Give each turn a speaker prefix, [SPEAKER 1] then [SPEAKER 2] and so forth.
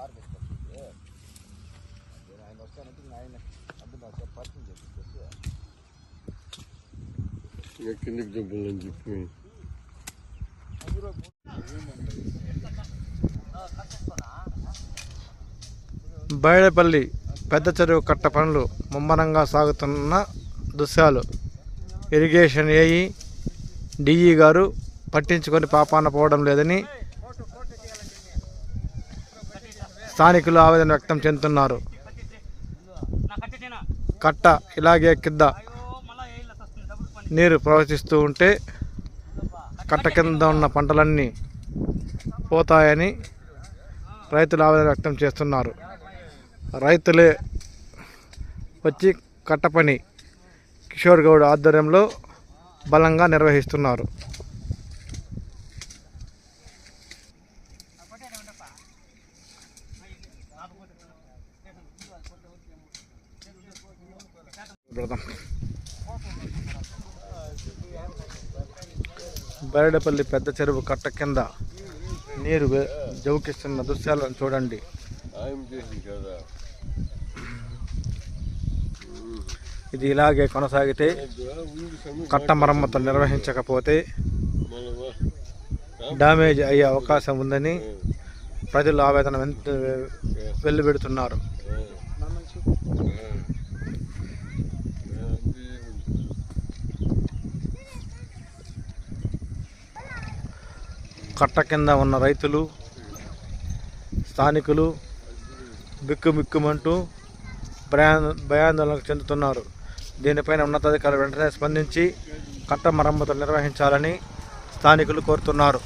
[SPEAKER 1] Car నేను ఆయన వస్తానంటే ఆయన కిందకి చెప్పి.
[SPEAKER 2] బయడపల్లి పెద్ద చెరువు కట్ట పనులు ముమ్మరంగా సాగుతున్న దృశ్యాలు. ఇరిగేషన్ ఏఈ డిఈ గారు పట్టించుకొని పాపాన పోవడం లేదని స్థానికులు ఆవేదన వ్యక్తం చెందుతున్నారు. కట్ట ఇలాగే కింద నీరు ప్రవహిస్తూ ఉంటే కట్ట కింద ఉన్న పంటలన్నీ పోతాయని రైతులు ఆవేదన వ్యక్తం చేస్తున్నారు. రైతులే వచ్చి కట్ట పని కిషోర్ గౌడ్ ఆధ్వర్యంలో బలంగా నిర్వహిస్తున్నారు. బరడపల్లి పెద్ద చెరువు కట్ట కింద నీరు జవుకిస్తున్న దృశ్యాలను చూడండి. ఇది ఇలాగే కొనసాగితే కట్ట మరమ్మతులు నిర్వహించకపోతే డ్యామేజ్ అయ్యే అవకాశం ఉందని ప్రజలు ఆవేదన వెంట కట్ట కింద ఉన్న రైతులు స్థానికులు బిక్కుమిక్కుమంటూ భయా భయాందోళనకు చెందుతున్నారు. దీనిపైన ఉన్నతాధికారులు వెంటనే స్పందించి కట్ట మరమ్మతులు నిర్వహించాలని స్థానికులు కోరుతున్నారు.